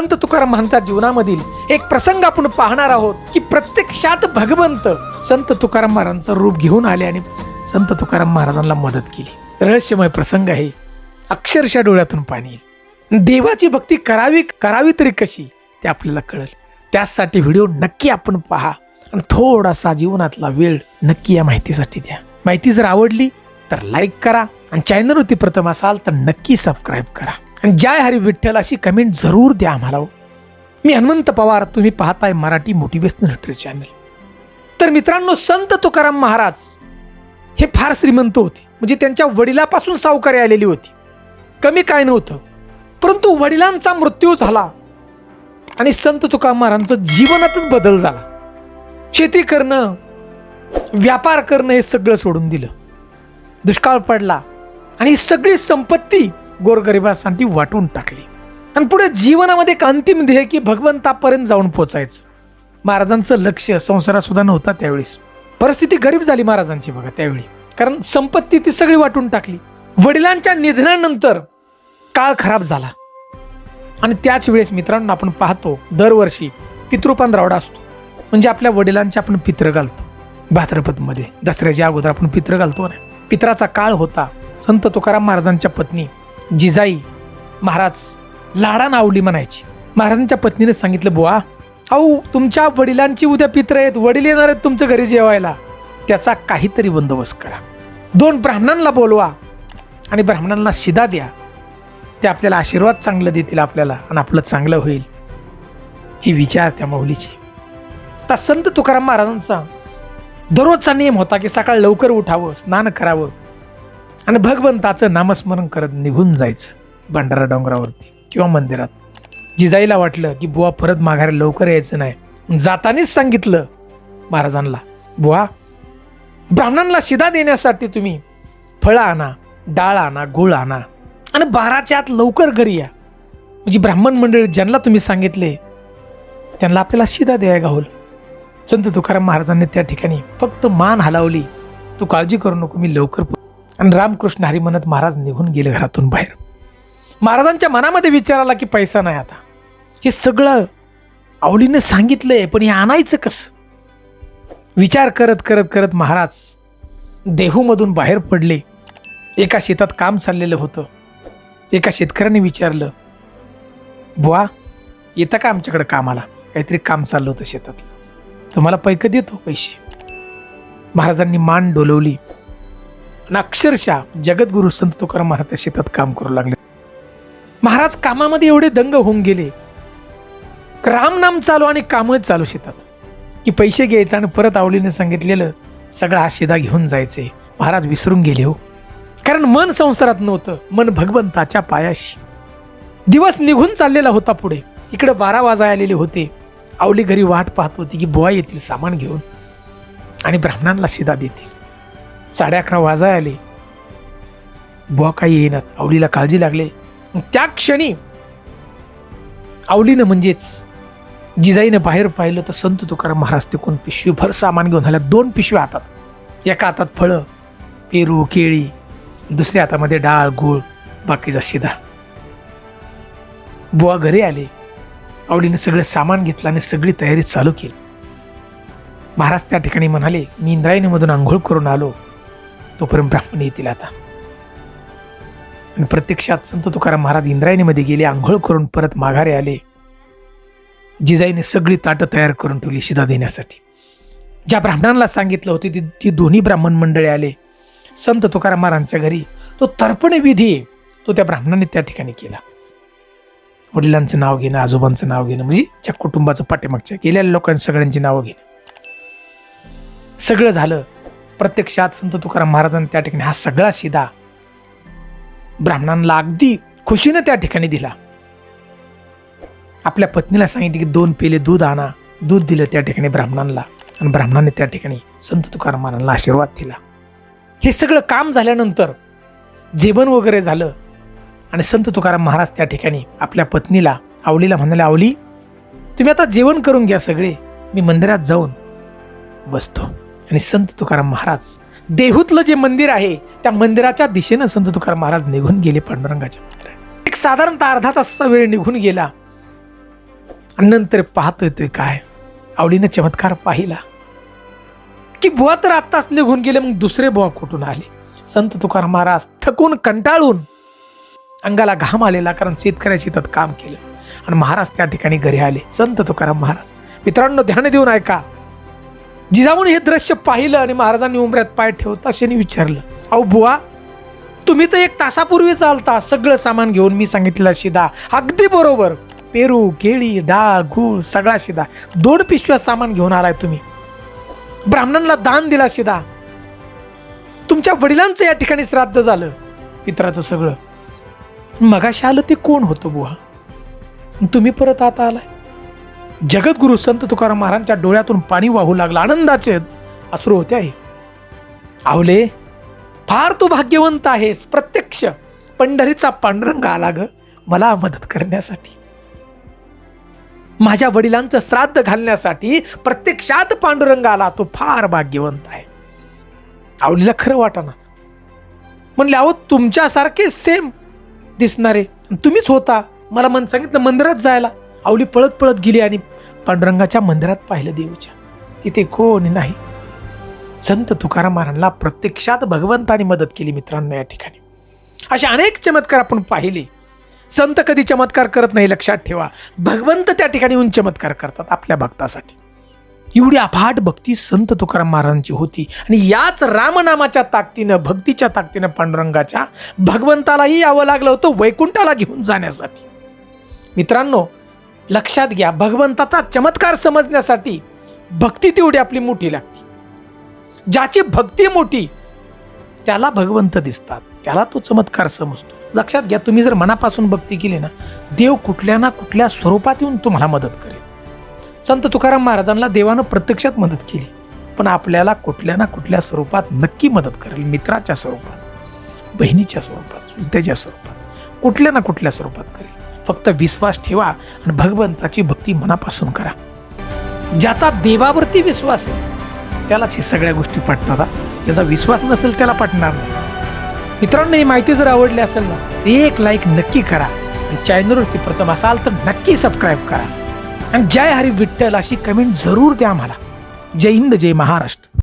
संत तुकाराम महाराजांच्या जीवनामधील एक प्रसंग आपण पाहणार आहोत की प्रत्यक्षात भगवंत संत तुकाराम महाराजांचं रूप घेऊन आले आणि संत तुकाराम महाराजांना मदत केली. रहस्यमय प्रसंग आहे. अक्षरशः डोळ्यातून पाणी येईल. देवाची भक्ती करावी करावी तरी कशी ते आपल्याला कळेल. त्यासाठी व्हिडिओ नक्की आपण पहा आणि थोडासा जीवनातला वेळ नक्की या माहितीसाठी द्या. माहिती जर आवडली तर लाईक करा आणि चॅनलवरती प्रथम असाल तर नक्की सबस्क्राईब करा. आणि जय हरी विठ्ठल अशी कमेंट जरूर द्या आम्हाला हो. मी हनुमंत पवार तुम्ही पाहताय मराठी मोटिवेशनल लिटरेचर चॅनल. तर मित्रांनो संत तुकाराम महाराज हे फार श्रीमंत होते. म्हणजे त्यांच्या वडिलापासून सावकारी आलेली होती. कमी काय नव्हतं. परंतु वडिलांचा मृत्यू झाला आणि संत तुकाराम महाराजांचं जीवनातच बदल झाला. शेती करणं व्यापार करणं हे सगळं सोडून दिलं. दुष्काळ पडला आणि ही सगळी संपत्ती गोरगरिबासाठी वाटून टाकली. आणि पुढे जीवनामध्ये एक अंतिम ध्येय की भगवंतापर्यंत जाऊन पोचायचं. महाराजांचं लक्ष संसारात सुद्धा नव्हता त्यावेळेस. परिस्थिती गरीब झाली महाराजांची बघा त्यावेळी. कारण संपत्ती ती सगळी वाटून टाकली. वडिलांच्या निधनानंतर काळ खराब झाला. आणि त्याच वेळेस मित्रांनो आपण पाहतो दरवर्षी पितृपान रावडा असतो. म्हणजे आपल्या वडिलांचे आपण पित्र घालतो. भाद्रपदमध्ये दसऱ्याच्या अगोदर आपण पित्र घालतो ना. पित्राचा काळ होता. संत तुकाराम महाराजांच्या पत्नी जिजाई महाराज लाडा नावली म्हणायची. महाराजांच्या पत्नीने सांगितलं बुवा अहो तुमच्या वडिलांची उद्या पित्र आहेत वडील येणार आहेत तुमच्या घरी जेवायला. त्याचा काहीतरी बंदोबस्त करा. दोन ब्राह्मणांना बोलवा आणि ब्राह्मणांना शिदा द्या. ते आपल्याला आशीर्वाद चांगलं देतील आपल्याला आणि आपलं चांगलं होईल. ही विचार त्या मौलीची आता संत तुकाराम महाराजांचा दररोजचा नियम होता की सकाळ लवकर उठावं स्नान करावं. आणि भगवंताचं नामस्मरण करत निघून जायचं भंडारा डोंगरावरती किंवा मंदिरात. जिजाईला वाटलं की बुवा परत माघारी लवकर यायचं नाही. जातानीच सांगितलं महाराजांना बुवा ब्राह्मणांना शिदा देण्यासाठी तुम्ही फळं आणा डाळ आणा गुळ आणा आणि बाराच्या आत लवकर घरी या. म्हणजे ब्राह्मण मंडळी ज्यांना तुम्ही सांगितले त्यांना आपल्याला शिदा द्याय गावल संत तुकाराम महाराजांनी त्या ठिकाणी फक्त मान हलावली. तू काळजी करू नको मी लवकर आणि रामकृष्ण हरी म्हणत महाराज निघून गेले घरातून बाहेर. महाराजांच्या मनामध्ये विचार आला की पैसा नाही आता. हे सगळं आवडीने सांगितलंय पण हे आणायचं कसं? विचार करत करत करत महाराज देहूमधून बाहेर पडले. एका शेतात काम चाललेलं होतं. एका शेतकऱ्याने विचारलं बुवा येतं का आमच्याकडे कामाला? काहीतरी काम चाललं होतं शेतातलं. तुम्हाला पैक देतो पैसे. महाराजांनी मान डोलवली. आणि अक्षरशः जगद्गुरु संत तुकाराम महाराज त्या शेतात काम करू लागले. महाराज कामामध्ये एवढे दंग होऊन गेले. राम नाम चालू आणि कामच चालू शेतात. की पैसे घ्यायचं आणि परत आवडीने सांगितलेलं सगळा हा शिदा घेऊन जायचे. महाराज विसरून गेले हो. कारण मन संसारात नव्हतं मन भगवंताच्या पायाशी. दिवस निघून चाललेला होता पुढे. इकडे बारा वाजा आलेले होते. आवली घरी वाट पाहत होती की बुवा येतील सामान घेऊन. आणि ब्राह्मणांना शिदा देतील. साडे अकरा वाजाय आले. बुवा काही येईनात आवलीला काळजी लागले. त्या क्षणी आवलीनं म्हणजेच जिजाईनं बाहेर पाहिलं तर संत तुकाराम महाराज ते कोण पिशवीभर सामान घेऊन झाल्या दोन पिशव्या हातात. एका हातात फळं पेरू केळी दुसऱ्या हातामध्ये डाळ गूळ बाकीचा शिदा. बुवा घरी आले. आवडीने सगळं सामान घेतलं आणि सगळी तयारी चालू केली. महाराज त्या ठिकाणी म्हणाले मी इंद्रायणीमधून आंघोळ करून आलो. तोपर्यंत ब्राह्मण येतील आता. आणि प्रत्यक्षात संत तुकाराम महाराज इंद्रायणीमध्ये गेले आंघोळ करून परत माघारे आले. जिजाईने सगळी ताटं तयार करून ठेवली शिदा देण्यासाठी. ज्या ब्राह्मणांना सांगितलं होतं ती ती दोन्ही ब्राह्मण मंडळी आले. संत तुकाराम महाराजांच्या घरी तो तर्पण विधी आहे, तो त्या ब्राह्मणाने त्या ठिकाणी केला. वडिलांचं नाव घेणं आजोबांचं नाव घेणं म्हणजे त्या कुटुंबाचं पाठीमागच्या गेलेल्या लोकांची सगळ्यांची नावं घेणं. सगळं झालं. प्रत्यक्षात संत तुकाराम महाराजांनी त्या ठिकाणी हा सगळा शिदा ब्राह्मणांना अगदी खुशीनं त्या ठिकाणी दिला. आपल्या पत्नीला सांगितले की दोन पेले दूध आणा. दूध दिलं त्या ठिकाणी ब्राह्मणांना आणि ब्राह्मणाने त्या ठिकाणी संत तुकाराम महाराजांना आशीर्वाद दिला. हे सगळं काम झाल्यानंतर जेवण वगैरे झालं आणि संत तुकाराम महाराज त्या ठिकाणी आपल्या पत्नीला आवलीला म्हणाले आवली तुम्ही आता जेवण करून घ्या सगळे. मी मंदिरात जाऊन बसतो. आणि संत तुकाराम महाराज. देहूतलं जे मंदिर आहे त्या मंदिराच्या दिशेनं संत तुकाराम महाराज निघून गेले पांडुरंगाच्या मंदिरात. एक साधारणतः अर्धा तासाचा वेळ निघून गेला. आणि नंतर पाहतोय तोय काय? आवडीनं चमत्कार पाहिला. की बुवा तर आत्ताच निघून गेले मग दुसरे बुवा कुठून आले? संत तुकाराम महाराज थकून कंटाळून अंगाला घाम आलेला कारण शेतकऱ्याच्या शेतात काम केलं. आणि महाराज त्या ठिकाणी घरी आले. संत तुकाराम महाराज मित्रांनो ध्यान देऊन ऐका. जिजाऊन हे दृश्य पाहिलं आणि महाराजांनी उमऱ्यात पाय ठेवता शनी विचारलं अहो बुवा तुम्ही तर एक तासापूर्वी चालता. सगळं सामान घेऊन मी सांगितलेला शिदा. अगदी बरोबर. पेरू केळी डाळ गूळ सगळा शिदा. दोन पिशव्या सामान घेऊन आलाय तुम्ही. ब्राह्मणांना दान दिला शिदा. तुमच्या वडिलांचं या ठिकाणी श्राद्ध झालं पित्राचं सगळं. मगाशी आलं ते कोण होतं बुवा? तुम्ही परत आता आलाय? जगद्गुरु संत तुकाराम महाराजांच्या डोळ्यातून पाणी वाहू लागलं. आनंदाचे अश्रू होते आहे आवले फार तू भाग्यवंत आहेस प्रत्यक्ष. पंढरीचा पांडुरंग आला ग मला मदत करण्यासाठी. माझ्या वडिलांचं श्राद्ध घालण्यासाठी प्रत्यक्षात पांडुरंग आला तो फार भाग्यवंत आहे. आवलीला खरं वाटाना. म्हणले अहो तुमच्यासारखे सेम दिसणारे. तुम्हीच होता. मला मन सांगितलं मंदिरात जायला. आवली पळत पळत गेली आणि पांडुरंगाच्या मंदिरात पाहिलं देऊच्या तिथे कोणी नाही. संत तुकाराम महाराजांना प्रत्यक्षात भगवंताने मदत केली मित्रांनो या ठिकाणी. असे अनेक चमत्कार आपण पाहिले. संत कधी चमत्कार करत नाही लक्षात ठेवा. भगवंत त्या ठिकाणी येऊन चमत्कार करतात आपल्या भक्तासाठी. एवढी अफाट भक्ती संत तुकाराम महाराजांची होती आणि याच रामनामाच्या ताकदीनं भक्तीच्या ताकदीनं पांडुरंगाच्या भगवंतालाही यावं लागलं होतं वैकुंठाला घेऊन जाण्यासाठी. मित्रांनो लक्षात घ्या भगवंताचा चमत्कार समजण्यासाठी भक्ती तेवढी आपली मोठी लागते. ज्याची भक्ती मोठी त्याला भगवंत दिसतात. त्याला तो चमत्कार समजतो. लक्षात घ्या तुम्ही जर मनापासून भक्ती केली ना देव कुठल्या ना कुठल्या स्वरूपात येऊन तुम्हाला मदत करेल. संत तुकाराम महाराजांना देवानं प्रत्यक्षात मदत केली पण आपल्याला कुठल्या ना कुठल्या स्वरूपात नक्की मदत करेल. मित्राच्या स्वरूपात बहिणीच्या स्वरूपात सुद्धाच्या स्वरूपात कुठल्या ना कुठल्या स्वरूपात करेल. फक्त विश्वास ठेवा आणि भगवंताची भक्ती मनापासून करा. ज्याचा देवावरती विश्वास आहे त्यालाच हे सगळ्या गोष्टी पटतात. ज्याचा विश्वास नसेल त्याला पटणार नाही. मित्रांनो ही माहिती जर आवडली असेल ना एक लाईक नक्की करा. आणि चॅनलवरती प्रथम असाल तर नक्की सबस्क्राईब करा. आणि जय हरी विठ्ठल अशी कमेंट जरूर द्या आम्हाला. जय हिंद जय महाराष्ट्र.